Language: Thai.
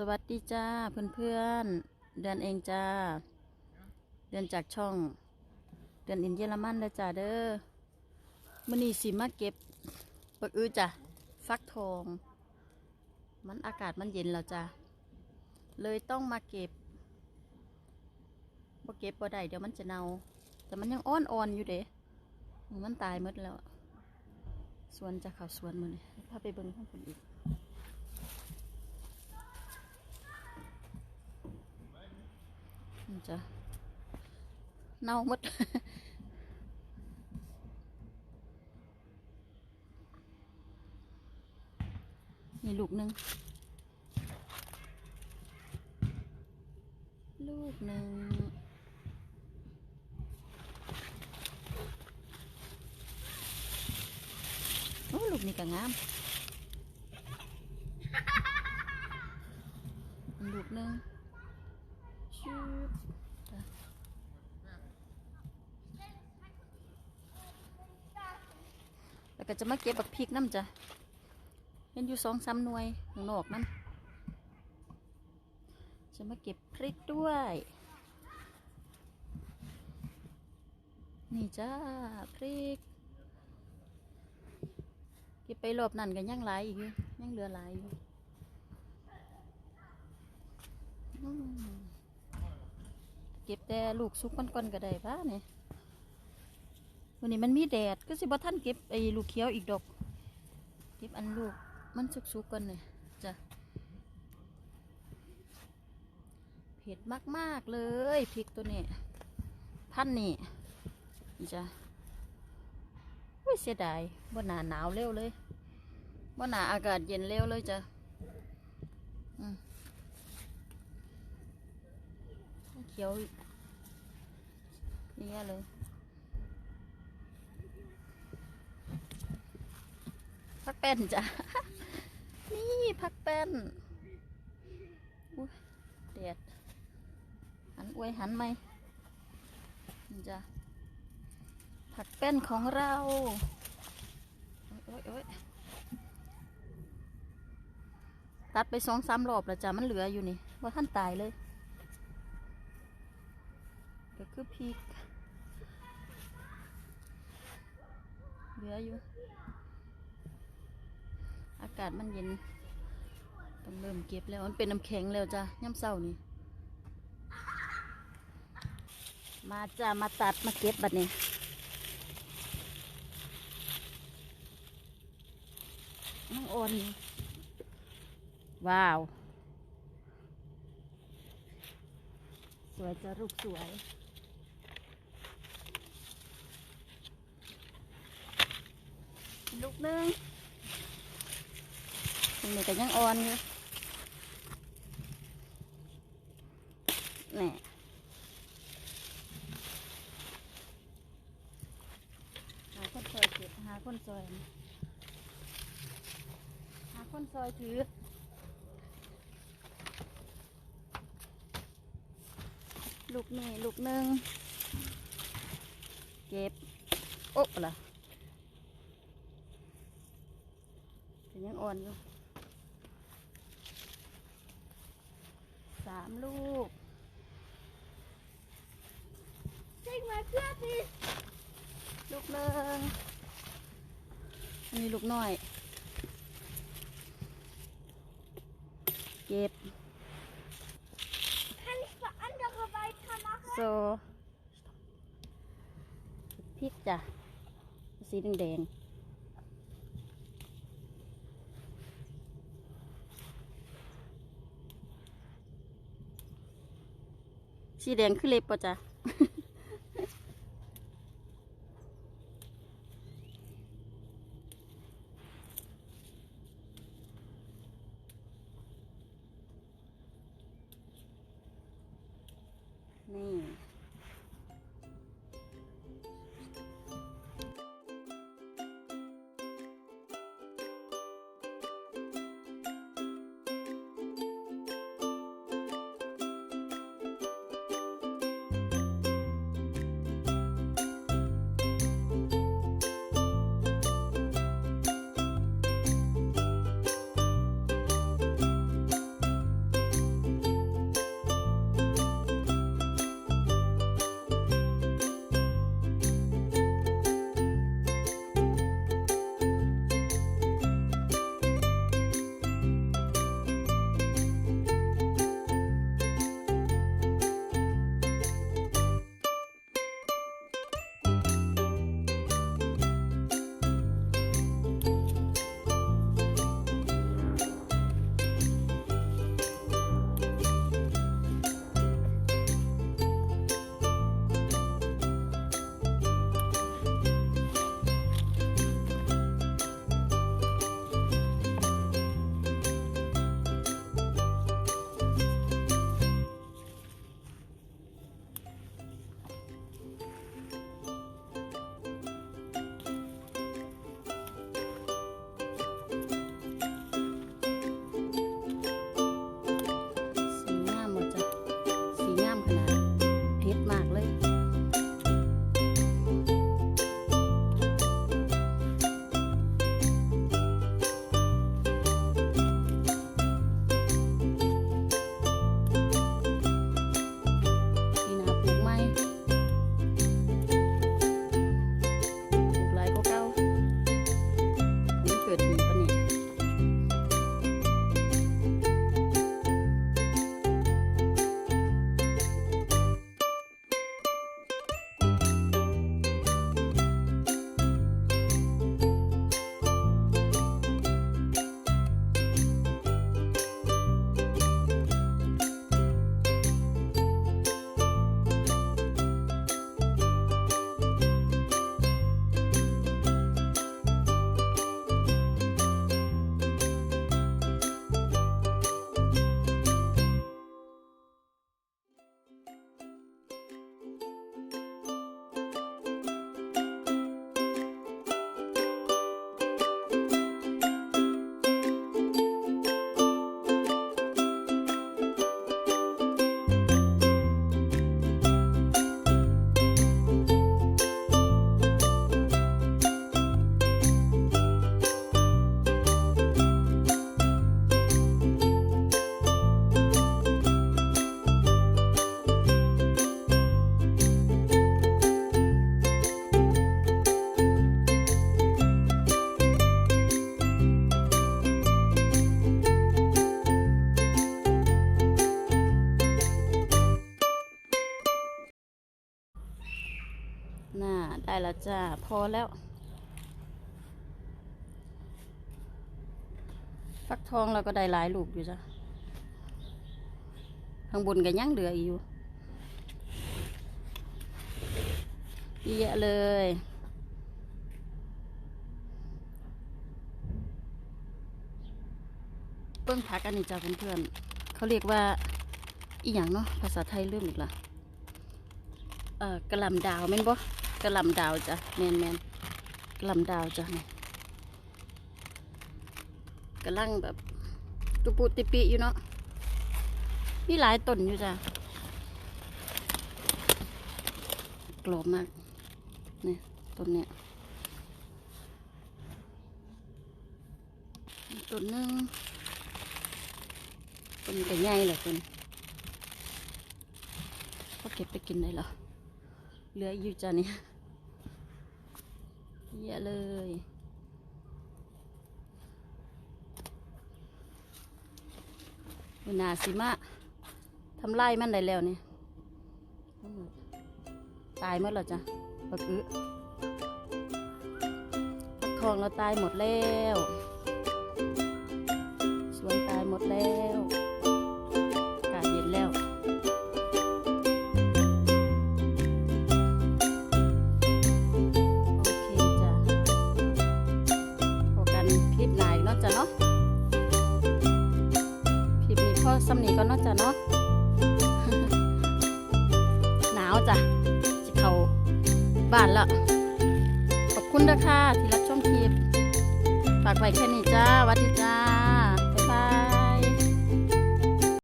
สวัสดีจ้าเพื่อนๆ เดือนเองจ้า เดือนจากช่อง เดือนอินเยอรมันเลยจ้าเด้อมื่อนี้สิมาเก็บปักอื้อจ้ะฟักทอง มันอากาศมันเย็นแล้วจ้าเลยต้องมาเก็บบ่เก็บบ่ได้เดี๋ยวมันจะเน่า แต่มันยังอ่อนๆอยู่เด้มันตายหมดแล้ว สวนจะเขาสวนมือนี่พาไปเบิ่งข้างบนอีก มันจะเน่าหมดนี่ลูกหนึ่งลูกหนึ่งโอ้ลูกนี่ก็งาม ลูกหนึ่งชูบจ้ะแล้วก็ จะมาเก็บบักพริกน้ำจ้ะเห็นอยู่สองสามหน่วยข้างนอกนั่นจะมาเก็บพริกด้วย นี่จ้าพริก เก็บไปรอบนั่นกันยังหลายอีกยู่ยังเหลือหลายอยู่เก็บแต่ลูกซุกก่อนๆก็ได้ป้าเนี่ย วันนี้มันมีแดดก็สิบ่ท่านเก็บไอ้ลูกเขียวอีกดอก เก็บอันลูกมันสุกๆก่อนเลยจ้ะเผ็ดมากๆเลยพริกตัวนี้พันนี่นี่จ้ะไม่เสียดายบ่หนาหนาวเร็วเลยบ่หนาอากาศเย็นเร็วเลยจ้ะเขียวนี่เลย พักแป้นจ้ะ นี่พักแป้นอุ้ยดดหันอวยหันไหมจ้ะผักแป้นของเราโอ๊ยโอ๊ยตัดไปสองสามรอบแล้วจ้ะมันเหลืออยู่นี่ว่าท่านตายเลยก็คือพริกเหลืออยู่ อากาศมันเย็นต้องเริ่มเก็บแล้วมันเป็นน้ำแข็งแล้วจ้ะย่ำเศร้านี่มาจ้ะมาตัดมาเก็บบัดนี้น้องโอนว้าว สวยจะลูกสวยลูกหนึง นี้ก็ยังอ่อนอยู่นี่หาคนซอยเก็บหาคนซอยหาคนซอยถือลูกนี่ลูกหนึ่งเก็บโอ๊ะล่ะแต่ยังอ่อนอยู่ สามลูก Take my puppy. ลูกหนึ่งอันนี้ลูกน้อย เก็บ Kann ich für andere weitermachen? โซพริกจ้ะ สีแดงๆ สีแดงคือเล็บป่ะจ๊ะ แล้วจ้า พอแล้ว ฟักทองเราก็ได้หลายลูกอยู่จ้ะข้างบนก็ยังเหลืออีกอยู่เยอะเลยเปิ้งพักอันนี้จ้าเพื่อนๆเขาเรียกว่าอีหยังเนาะภาษาไทยเริ่มอีกละเอ่อกระลำดาวแม่นบ่ กระลำดาวจ้ะแมนแมนกระลำดาวจ้ะนี่กำลังแบบตุปุติปิอยู่เนาะมีหลายต้นอยู่จ้ะกรอบมากนี่ต้นเนี้ยต้นนึงต้นก็ใหญ่เลยต้นก็เก็บไปกินได้เหรอ เหลืออยู่จ้ะเนี่ยเยอะเลย นาสิมะทำไร่มันได้แล้วเนี่ยตายหมดแล้วจ้ะปักอึปักทองเราตายหมดแล้ว สวนตายหมดแล้ว อซ้ำนีก็เนาจะเนาะหนาวจ้ะจะเข้าบ้านละขอบคุณนะคะที่รับชมคลิปฝากไว้แค่นี้จ้าวัสดีจ้า